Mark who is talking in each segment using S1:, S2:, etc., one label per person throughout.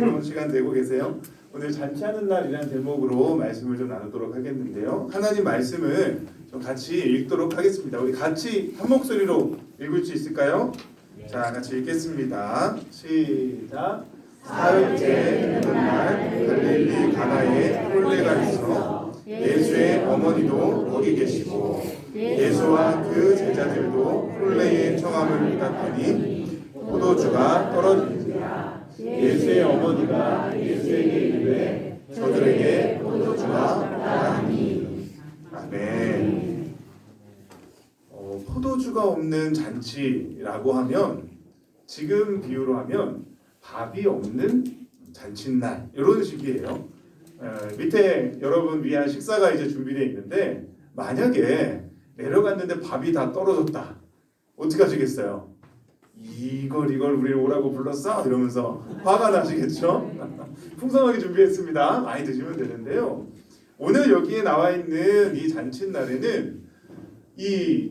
S1: 즐거운 시간 되고 계세요? 오늘 잔치하는 날이라는 제목으로 말씀을 좀 나누도록 하겠는데요. 하나님 말씀을 좀 같이 읽도록 하겠습니다. 우리 같이 한 목소리로 읽을 수 있을까요? 자, 같이 읽겠습니다. 시작. 사흘째 되는 날 갈릴리 가나에 홀레가 있어 예수의 어머니도 거기 계시고 예수와 그 제자들도 홀레의 청함을 받았더니 포도주가 떨어지니라 예수의 어머니가 예수에게 이르되 저들에게 포도주가 없다니 아멘 어, 포도주가 없는 잔치라고 하면 지금 비유로 하면 밥이 없는 잔칫날 이런 식이에요. 어, 밑에 여러분 위한 식사가 이제 준비되어 있는데 만약에 내려갔는데 밥이 다 떨어졌다. 어떻게 하시겠어요? 이걸 이걸 우리 오라고 불렀어? 이러면서 화가 나시겠죠? 풍성하게 준비했습니다. 많이 드시면 되는데요. 오늘 여기에 나와 있는 이 잔칫날에는 이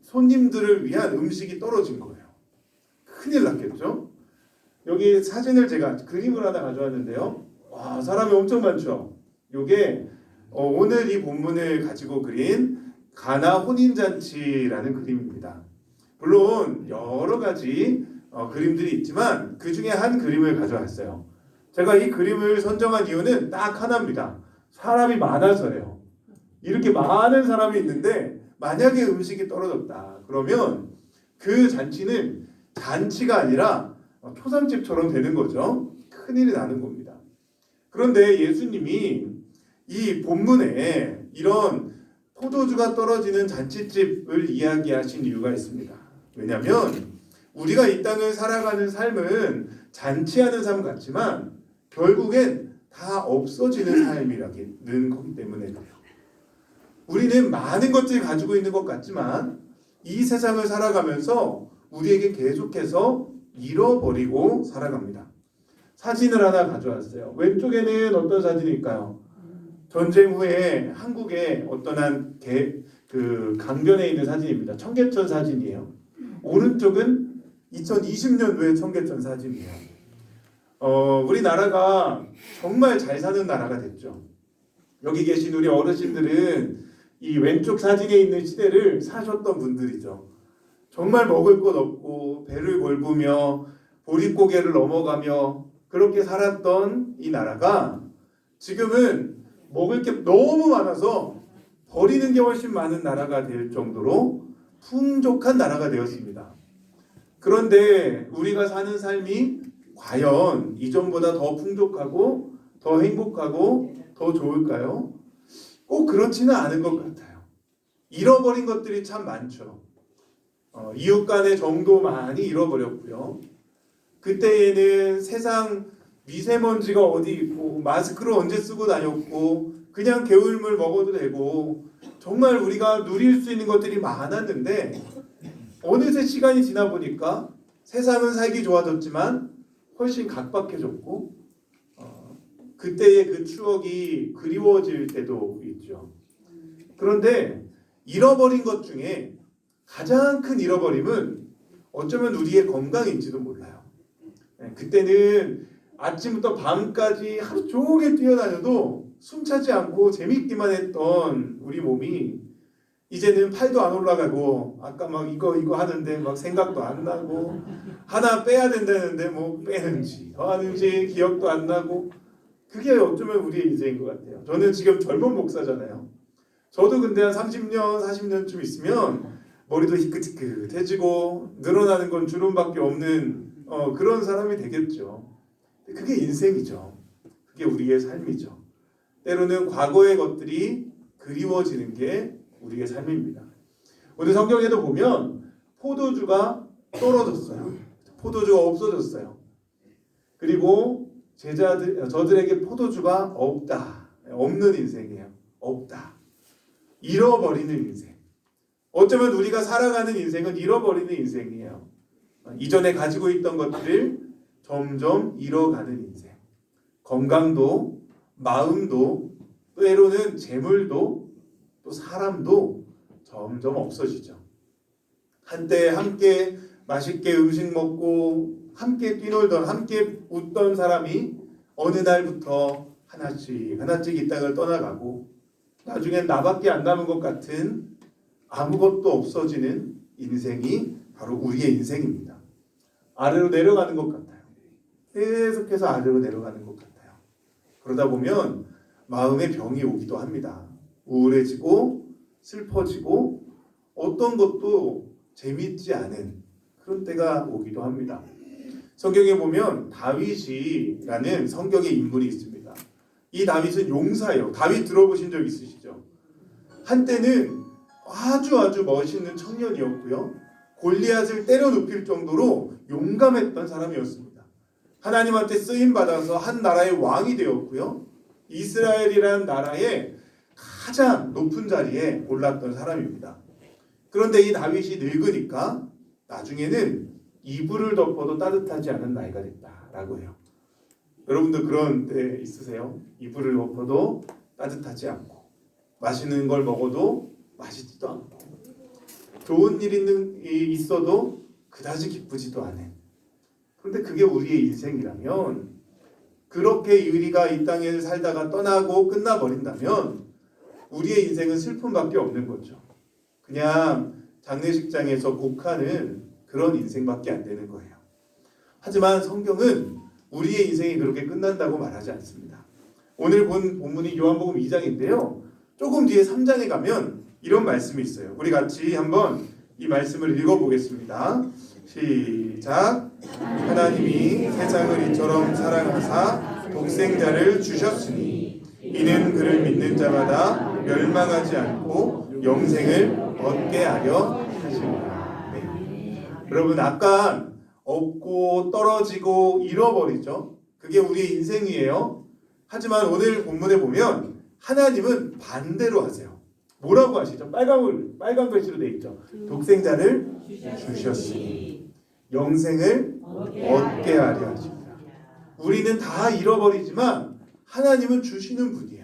S1: 손님들을 위한 음식이 떨어진 거예요. 큰일 났겠죠? 여기 사진을 제가 그림을 하나 가져왔는데요. 와 사람이 엄청 많죠. 요게 어, 오늘 이 본문을 가지고 그린 가나 혼인잔치라는 그림입니다. 물론 여러 가지 어, 그림들이 있지만 그 중에 한 그림을 가져왔어요. 제가 이 그림을 선정한 이유는 딱 하나입니다. 사람이 많아서예요. 이렇게 많은 사람이 있는데 만약에 음식이 떨어졌다. 그러면 그 잔치는 잔치가 아니라 어, 초상집처럼 되는 거죠. 큰일이 나는 겁니다. 그런데 예수님이 이 본문에 이런 포도주가 떨어지는 잔치집을 이야기하신 이유가 있습니다. 왜냐하면 우리가 이 땅을 살아가는 삶은 잔치하는 삶 같지만 결국엔 다 없어지는 삶이라는 거기 때문에. 우리는 많은 것들이 가지고 있는 것 같지만 이 세상을 살아가면서 우리에게 계속해서 잃어버리고 살아갑니다. 사진을 하나 가져왔어요. 왼쪽에는 어떤 사진일까요? 전쟁 후에 한국의 어떤 한그 강변에 있는 사진입니다. 청계천 사진이에요. 오른쪽은 2020년도의 청계천 사진이에요. 어, 우리나라가 정말 잘 사는 나라가 됐죠. 여기 계신 우리 어르신들은 이 왼쪽 사진에 있는 시대를 사셨던 분들이죠. 정말 먹을 것 없고 배를 골부며 보릿고개를 넘어가며 그렇게 살았던 이 나라가 지금은 먹을 게 너무 많아서 버리는 게 훨씬 많은 나라가 될 정도로 풍족한 나라가 되었습니다. 그런데 우리가 사는 삶이 과연 이전보다 더 풍족하고 더 행복하고 더 좋을까요? 꼭 그렇지는 않은 것 같아요. 잃어버린 것들이 참 많죠. 어, 이웃 간의 정도 많이 잃어버렸고요. 그때에는 세상 미세먼지가 어디 있고 마스크를 언제 쓰고 다녔고 그냥 개울물 먹어도 되고 정말 우리가 누릴 수 있는 것들이 많았는데 어느새 시간이 지나 보니까 세상은 살기 좋아졌지만 훨씬 각박해졌고 어, 그때의 그 추억이 그리워질 때도 있죠. 그런데 잃어버린 것 중에 가장 큰 잃어버림은 어쩌면 우리의 건강인지도 몰라요. 네, 그때는 아침부터 밤까지 하루 종일 뛰어다녀도 숨차지 않고 재밌기만 했던 우리 몸이 이제는 팔도 안 올라가고 아까 막 이거 이거 하는데 막 생각도 안 나고 하나 빼야 된다는데 뭐 빼는지 더 하는지 기억도 안 나고 그게 어쩌면 우리의 인생인 것 같아요. 저는 지금 젊은 목사잖아요. 저도 근데 한 30년 40년쯤 있으면 머리도 희끗희끗해지고 늘어나는 건 주름밖에 없는 어, 그런 사람이 되겠죠. 그게 인생이죠. 그게 우리의 삶이죠. 때로는 과거의 것들이 그리워지는 게 우리의 삶입니다. 오늘 성경에도 보면 포도주가 떨어졌어요. 포도주가 없어졌어요. 그리고 제자들 저들에게 포도주가 없다. 없는 인생이에요. 없다. 잃어버리는 인생. 어쩌면 우리가 살아가는 인생은 잃어버리는 인생이에요. 이전에 가지고 있던 것들을 점점 잃어가는 인생. 건강도, 마음도, 때로는 재물도, 또 사람도 점점 없어지죠. 한때 함께 맛있게 음식 먹고 함께 뛰놀던 함께 웃던 사람이 어느 날부터 하나씩 하나씩 이 땅을 떠나가고 나중엔 나밖에 안 남은 것 같은 아무것도 없어지는 인생이 바로 우리의 인생입니다. 아래로 내려가는 것 같아요. 계속해서 아래로 내려가는 것 같아요. 그러다 보면 마음에 병이 오기도 합니다. 우울해지고 슬퍼지고 어떤 것도 재밌지 않은 그런 때가 오기도 합니다. 성경에 보면 다윗이라는 성경의 인물이 있습니다. 이 다윗은 용사예요. 다윗 들어보신 적 있으시죠? 한때는 아주 아주 멋있는 청년이었고요. 골리앗을 때려 눕힐 정도로 용감했던 사람이었습니다. 하나님한테 쓰임 받아서 한 나라의 왕이 되었고요. 이스라엘이라는 나라의 가장 높은 자리에 올랐던 사람입니다. 그런데 이 다윗이 늙으니까 나중에는 이불을 덮어도 따뜻하지 않은 나이가 됐다라고 해요. 여러분도 그런 때 있으세요? 이불을 덮어도 따뜻하지 않고 맛있는 걸 먹어도 맛있지도 않고 좋은 일 있는 이 있어도 그다지 기쁘지도 않은 그런데 그게 우리의 인생이라면 그렇게 우리가 이 땅에 살다가 떠나고 끝나버린다면 우리의 인생은 슬픔밖에 없는 거죠. 그냥 장례식장에서 곡하는 그런 인생밖에 안 되는 거예요. 하지만 성경은 우리의 인생이 그렇게 끝난다고 말하지 않습니다. 오늘 본 본문이 요한복음 2장인데요. 조금 뒤에 3장에 가면 이런 말씀이 있어요. 우리 같이 한번 이 말씀을 읽어보겠습니다. 시작. 하나님이 세상을 이처럼 사랑하사 독생자를 주셨으니 이는 그를 믿는 자마다 멸망하지 않고 영생을 얻게 하려 하십니다. 네. 여러분 아까 없고 떨어지고 잃어버리죠. 그게 우리의 인생이에요. 하지만 오늘 본문에 보면 하나님은 반대로 하세요. 뭐라고 하시죠? 빨간 빨간 글씨로 돼 있죠. 독생자를 주셨으니 영생을 얻게 하려 하십니다. 우리는 다 잃어버리지만 하나님은 주시는 분이에요.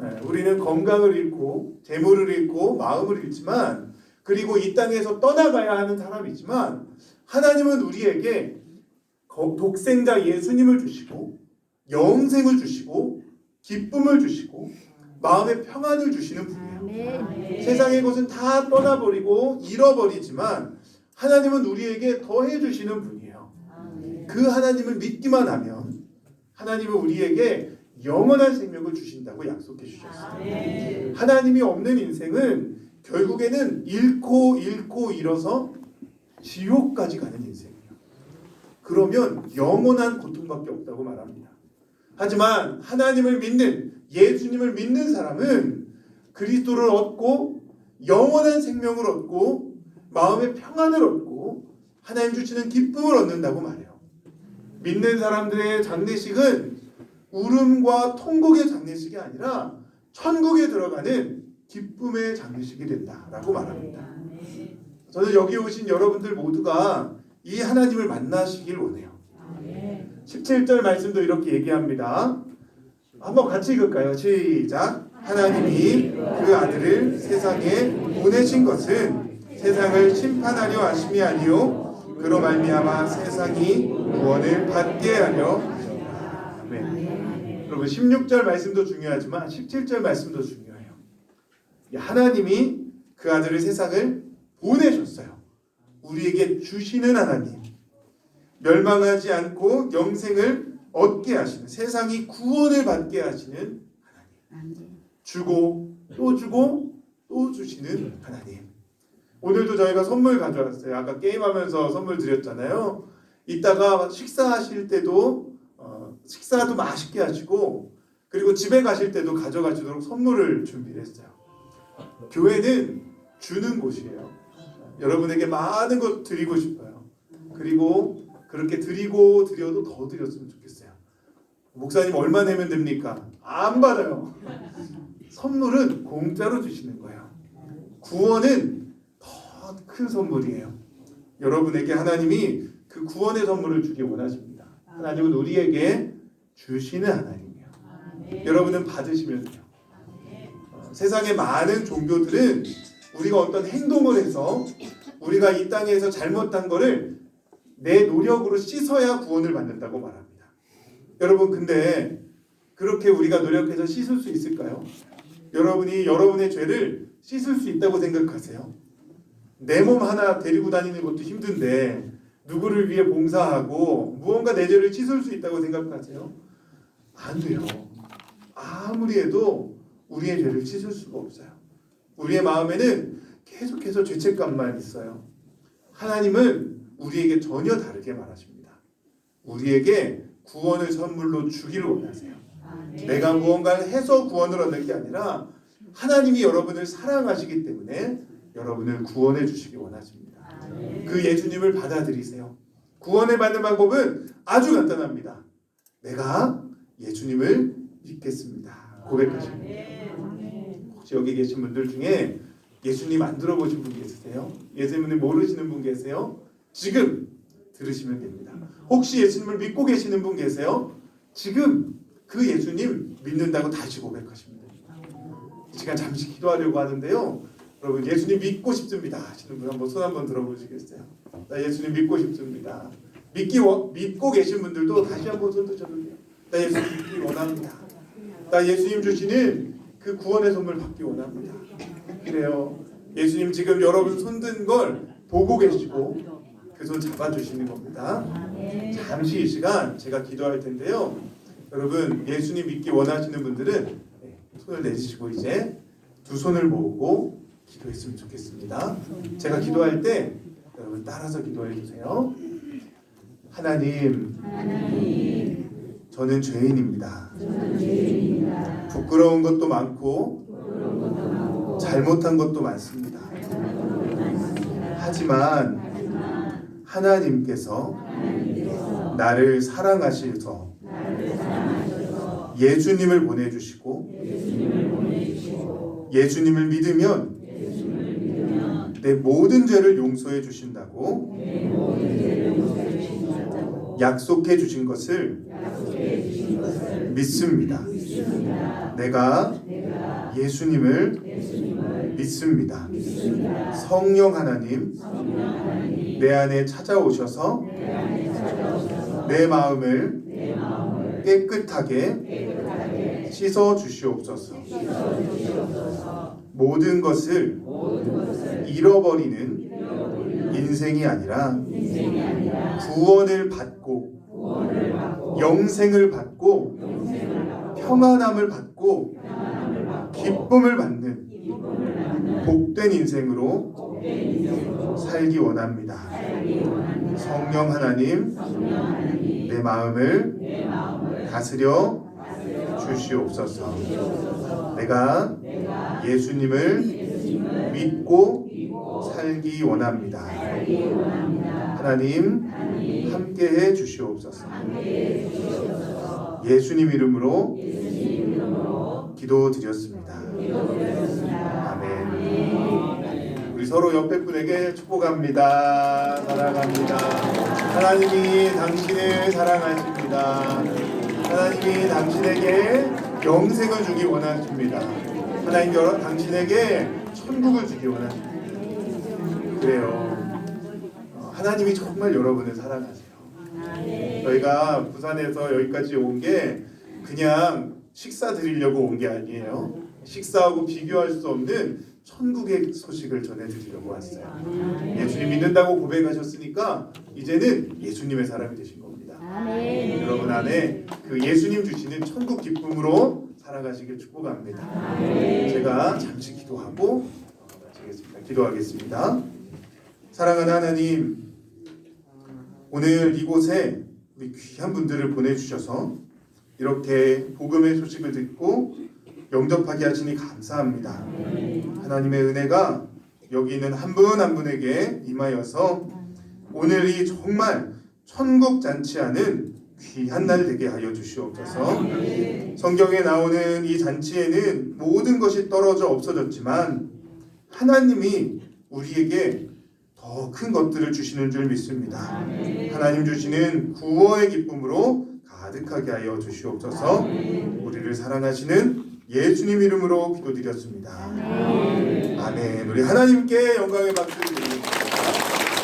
S1: 네, 우리는 건강을 잃고 재물을 잃고 마음을 잃지만 그리고 이 땅에서 떠나가야 하는 사람이지만 하나님은 우리에게 거- 독생자 예수님을 주시고 영생을 주시고 기쁨을 주시고 마음의 평안을 주시는 분이에요. 세상의 것은 다 떠나버리고 잃어버리지만 하나님은 우리에게 더해 주시는 분이에요. 그 하나님을 믿기만 하면 하나님은 우리에게 영원한 생명을 주신다고 약속해 주셨어요. 하나님이 없는 인생은 결국에는 잃고 잃고 잃어서 지옥까지 가는 인생이에요. 그러면 영원한 고통밖에 없다고 말합니다. 하지만 하나님을 믿는 예수님을 믿는 사람은 그리스도를 얻고 영원한 생명을 얻고 마음의 평안을 얻고 하나님 주시는 기쁨을 얻는다고 말해요. 믿는 사람들의 장례식은 울음과 통곡의 장례식이 아니라 천국에 들어가는 기쁨의 장례식이 된다라고 말합니다. 저는 여기 오신 여러분들 모두가 이 하나님을 만나시길 원해요. 17절 말씀도 이렇게 얘기합니다. 한번 같이 읽을까요? 시작. 하나님이 그 아들을 세상에 보내신 것은 세상을 심판하려 하심이 아니요 그로 말미암아 세상이 구원을 받게 하려. 아멘. 여러분 16절 말씀도 중요하지만 17절 말씀도 중요해요. 이 하나님이 그 아들을 세상을 보내셨어요. 우리에게 주시는 하나님. 멸망하지 않고 영생을 얻게 하시는 세상이 구원을 받게 하시는 하나님. 주고 또 주고 또 주시는 하나님. 오늘도 저희가 선물 가져왔어요. 아까 게임하면서 선물 드렸잖아요. 이따가 식사하실 때도 어, 식사도 맛있게 하시고 그리고 집에 가실 때도 가져가시도록 선물을 준비했어요. 교회는 주는 곳이에요. 여러분에게 많은 것 드리고 싶어요. 그리고 그렇게 드리고 드려도 더 드렸으면 좋겠어요. 목사님 얼마 내면 됩니까? 안 받아요. 선물은 공짜로 주시는 거예요. 구원은 더 큰 선물이에요. 여러분에게 하나님이 그 구원의 선물을 주기 원하십니다. 하나님은 우리에게 주시는 하나님이에요. 여러분은 받으시면 돼요. 어, 세상의 많은 종교들은 우리가 어떤 행동을 해서 우리가 이 땅에서 잘못한 거를 내 노력으로 씻어야 구원을 받는다고 말합니다. 여러분 근데 그렇게 우리가 노력해서 씻을 수 있을까요? 여러분이 여러분의 죄를 씻을 수 있다고 생각하세요? 내 몸 하나 데리고 다니는 것도 힘든데 누구를 위해 봉사하고 무언가 내 죄를 씻을 수 있다고 생각하세요? 안 돼요. 아무리 해도 우리의 죄를 씻을 수가 없어요. 우리의 마음에는 계속해서 죄책감만 있어요. 하나님은 우리에게 전혀 다르게 말하십니다. 우리에게 구원을 선물로 주기를 원하세요. 내가 무언가를 해서 구원을 얻는 게 아니라 하나님이 여러분을 사랑하시기 때문에 여러분을 구원해 주시기 원하십니다. 그 예수님을 받아들이세요. 구원을 받는 방법은 아주 간단합니다. 내가 예수님을 믿겠습니다. 고백하십니다. 혹시 여기 계신 분들 중에 예수님 안 들어보신 분 계세요? 예수님을 모르시는 분 계세요? 지금 들으시면 됩니다. 혹시 예수님을 믿고 계시는 분 계세요? 지금 그 예수님 믿는다고 다시 고백하시면 됩니다. 이 시간 잠시 기도하려고 하는데요. 여러분 예수님 믿고 싶습니다 하시는 분 한번 손 한번 들어보시겠어요? 나 예수님 믿고 싶습니다. 믿기 워, 믿고 계신 분들도 다시 한번 손 드셔볼게요. 나 예수님 믿기 원합니다. 나 예수님 주시는 그 구원의 선물 받기 원합니다. 그래요. 예수님 지금 여러분 손든 걸 보고 계시고 그 손 잡아주시는 겁니다. 잠시 이 시간 제가 기도할 텐데요. 여러분 예수님 믿기 원하시는 분들은 네, 손을 내주시고 이제 두 손을 모으고 기도했으면 좋겠습니다. 제가 기도할 때 여러분 따라서 기도해 주세요. 하나님, 저는 죄인입니다. 부끄러운 것도 많고 잘못한 것도 많습니다. 하지만 하나님께서 나를 사랑하셔서 예수님을 보내주시고 예수님을 믿으면 내 모든 죄를 용서해 주신다고 약속해 주신 것을 믿습니다. 내가 예수님을 믿습니다. 성령 하나님 내 안에 찾아오셔서 내 마음을 깨끗하게 씻어 주시옵소서. 모든 것을 잃어버리는 인생이 아니라 구원을 받고 영생을 받고 평안함을 받고 기쁨을 받는 복된 인생으로 살기 원합니다. 성령 하나님 내 마음을 다스려 주시옵소서. 내가 예수님을 믿고 살기 원합니다. 하나님 함께해 주시옵소서. 예수님 이름으로 기도드렸습니다. 아멘. 우리 서로 옆에 분에게 축복합니다. 사랑합니다. 하나님이 당신을 사랑하십니다. 하나님이 당신에게 영생을 주기 원하십니다. 하나님 여러 당신에게 천국을 주기 원하십니다. 그래요. 어, 하나님이 정말 여러분을 사랑하세요. 저희가 부산에서 여기까지 온 게 그냥 식사 드리려고 온 게 아니에요. 식사하고 비교할 수 없는 천국의 소식을 전해드리려고 왔어요. 예수님 믿는다고 고백하셨으니까 이제는 예수님의 사람이 되신 겁니다. 여러분 안에 그 예수님 주시는 천국 기쁨으로 살아가시길 축복합니다. 제가 잠시 기도하고 마치겠습니다. 기도하겠습니다. 사랑하는 하나님, 오늘 이곳에 우리 귀한 분들을 보내주셔서 이렇게 복음의 소식을 듣고 영접하게 하시니 감사합니다. 하나님의 은혜가 여기 있는 한 분 한 분에게 임하여서 오늘 이 정말 천국 잔치하는 귀한 날 되게 하여 주시옵소서. 성경에 나오는 이 잔치에는 모든 것이 떨어져 없어졌지만 하나님이 우리에게 더 큰 것들을 주시는 줄 믿습니다. 하나님 주시는 구원의 기쁨으로 가득하게 하여 주시옵소서. 우리를 사랑하시는 예수님 이름으로 기도드렸습니다. 아멘. 우리 하나님께 영광의 박수.